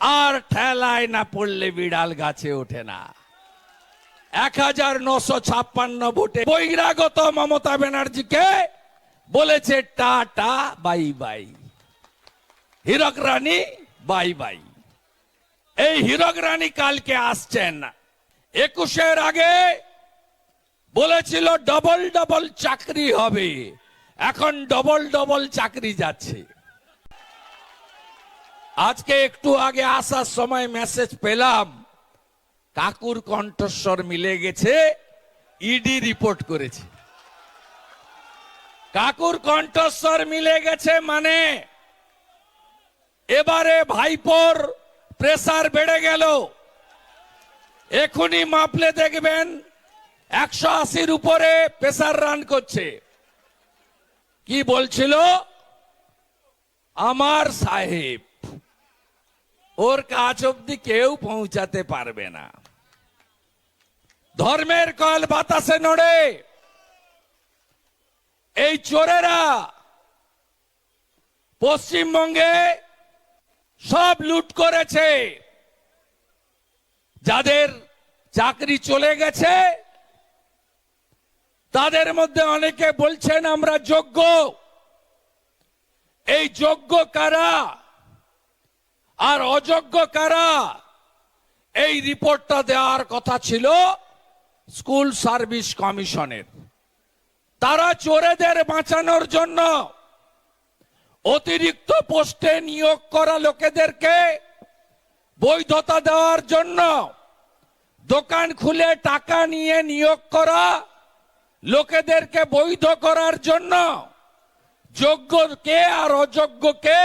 আর ঠেলায় না পড়লে বিড়াল গাছে ওঠে না। এক হাজার নশো ছাপ্পান্ন ভোটে বহিরাগত মমতা ব্যানার্জিকে বলেছে tata, bye bye. Hirak Rani, bye bye. এই হীরক রানী কালকে আসছেন। একুশের আগে বলেছিল ডবল ডবল চাকরি হবে। এখন ডবল ডবল চাকরি যাচ্ছে। আজকে একটু আগে আসার সময় মেসেজ পেলাম, কাকুর কণ্ঠস্বর মিলে গেছে ইডি রিপোর্ট করেছে। কাকুর কণ্ঠস্বর মিলে গেছে মানে এবারে ভাইপোর প্রেসার বেড়ে গেল। এখনই মাপলে দেখবেন, একশো আশির উপরে প্রেসার রান করছে। কি বলছিল? আমার সাহেব। ওর কাজ অব্দি কেউ পৌঁছাতে পারবে না। ধর্মের কল বাতাসে নড়ে। এই চোরেরা পশ্চিমবঙ্গে সব লুট করেছে। যাদের চাকরি চলে গেছে, তাদের মধ্যে অনেকে বলছেন, আমরা যোগ্য। এই যোগ্য কারা? আর অযোগ্য কারা? এই রিপোর্টটা দেওয়ার কথা ছিল স্কুল সার্ভিস কমিশনের। তারা চোরেদের বাঁচানোর জন্য অতিরিক্ত পোস্টে নিয়োগ করা লোকেদেরকে বৈধতা দেওয়ার জন্য দোকান খুলে টাকা নিয়ে নিয়োগ করা লোকেদেরকে বৈধ করার জন্য যোগ্য কে আর অযোগ্য কে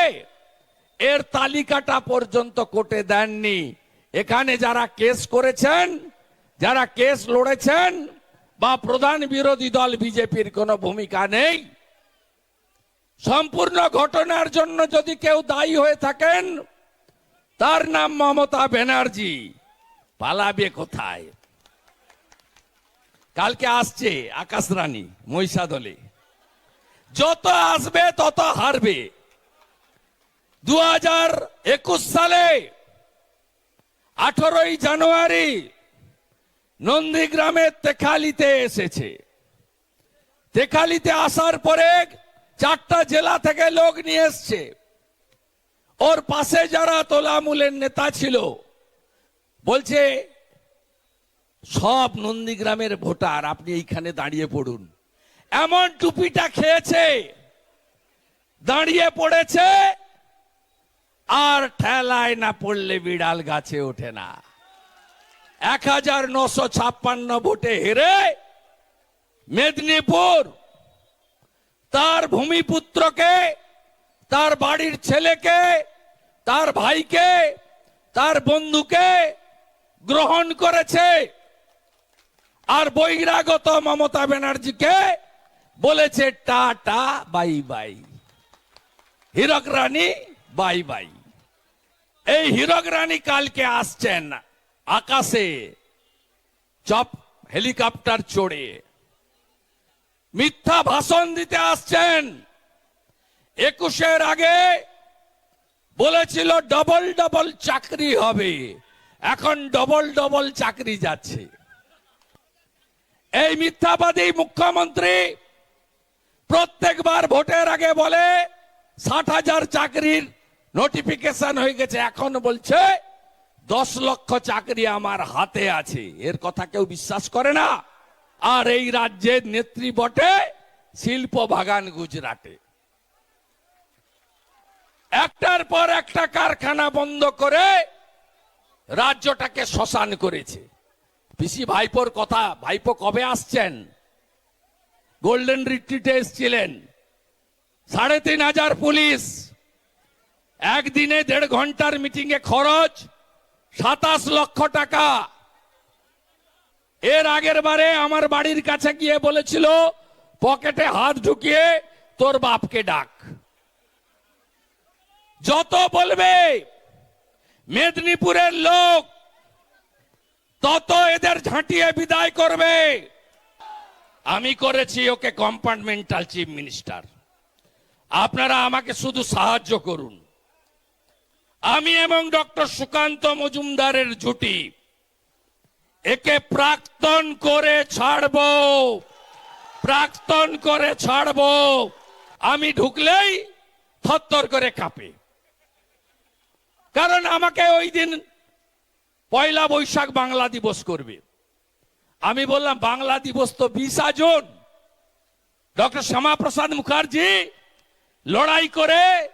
এর তালিকাটা পর্যন্ত কোর্টে দেননি। এখানে যারা কেস করেছেন, যারা কেস লড়েছেন, বা প্রধান বিরোধী দল বিজেপির কোনো ভূমিকা নেই। সম্পূর্ণ ঘটনার জন্য যদি কেউ দায়ী হয়ে থাকেন, তার নাম মমতা ব্যানার্জি। পালাবে কোথায়? কালকে আসছে আকাশ রানী, মহিষাদলে। যত আসবে, তত হারবে। দু হাজার একুশ সালে আঠারোই জানুয়ারি নন্দীগ্রামের তেখালিতে এসেছে। তেখালিতে আসার পরে চারটা জেলা থেকে লোক নিয়ে এসছে। ওর পাশে যারা তোলামূলের নেতা ছিল, বলছে, সব নন্দীগ্রামের ভোটার, আপনি এইখানে দাঁড়িয়ে পড়ুন। এমন টুপিটা খেয়েছে, দাঁড়িয়ে পড়েছে আর ঠেলায় না পড়লে বিড়াল গাছে ওঠে না। এক হাজার নশো ছাপ্পান্ন ভোটে হেরে মেদিনীপুর, তার ভূমিপুত্রকে, তার বাড়ির ছেলেকে, তার ভাইকে, তার বন্ধুকে গ্রহণ করেছে। আর বহিরাগত মমতা ব্যানার্জিকে বলেছে, tata, bye bye. Hirak Rani bye bye. এই হীরক রানী কালকে আসছেন আকাশে, চপ হেলিকপ্টার চড়ে। মিথ্যা ভাষণ দিতে আসছেন। একুশের আগে বলেছিল ডবল ডবল চাকরি হবে। এখন ডবল ডবল চাকরি যাচ্ছে। এই মিথ্যাবাদী মুখ্যমন্ত্রী প্রত্যেকবার ভোটের আগে বলে, ষাট হাজার চাকরির নোটিফিকেশন হয়ে গেছে, এখন বলছে, দশ লক্ষ চাকরি আমার হাতে আছে। এর কথা কেউ বিশ্বাস করে না। আর এই রাজ্যের নেত্রী বটে শিল্প বাগান গুজরাটে। একটার পর একটা কারখানা বন্ধ করে রাজ্যটাকে শ্মশান করেছে। পিসি ভাইপোর কথা, ভাইপো কবে আসছেন? গোল্ডেন রিট্রিটে এসছিলেন। সাড়ে তিন হাজার পুলিশ একদিনে দেড় ঘণ্টার মিটিং এ খরচ সাতাশ লক্ষ টাকা। এর আগের বারে আমার বাড়ির কাছে গিয়ে বলেছিল, পকেটে হাত ঢুকিয়ে তোর বাপকে ডাক। যত বলবে, মেদিনীপুরের লোক তত এদের ঝাঁটিয়ে বিদায় করবে। আমি করেছি ওকে কম্পার্টমেন্টাল চিফ মিনিস্টার আপনারা আমাকে শুধু সাহায্য করুন। আমি এবং ডক্টর সুকান্ত মজুমদারের জুটি। একে প্রাক্তন করে ছাড়ব। প্রাক্তন করে ছাড়ব। আমি ঢুকলেই থরথর করে কাঁপে। কারণ আমাকে ওই দিন পয়লা বৈশাখ বাংলা দিবস করবে। আমি বললাম, বাংলা দিবস তো বিশা জুন। ডক্টর শ্যামাপ্রসাদ মুখার্জি লড়াই করে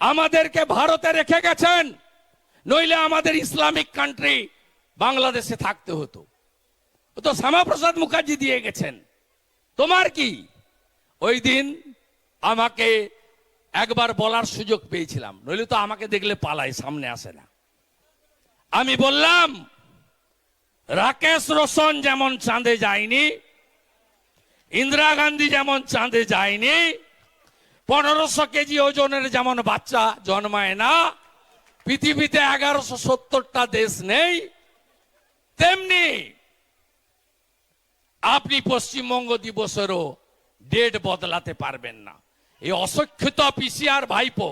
আমাদেরকে ভারতে রেখে গেছেন, নইলে আমাদের ইসলামিক কান্ট্রি বাংলাদেশে থাকতে হতো। তো শ্যামাপ্রসাদ মুখার্জি দিয়ে গেছেন। তোমার কি? ওই দিন আমাকে একবার বলার সুযোগ পেয়েছিলাম, নইলে তো আমাকে দেখলে পালাই সামনে আসে না। আমি বললাম, রাকেশ রোশন যেমন চাঁদে যায়নি, ইন্দিরা গান্ধী যেমন চাঁদে যায়নি পনেরোশো কেজি ওজনের যেমন বাচ্চা জন্মায় না, পৃথিবীতে এগারোশো সত্তরটা দেশ নেই, তেমনি আপনি পশ্চিমবঙ্গ দিবসেরও ডেট বদলাতে পারবেন না। এই অসক্ষিত পিসিআর ভাইপো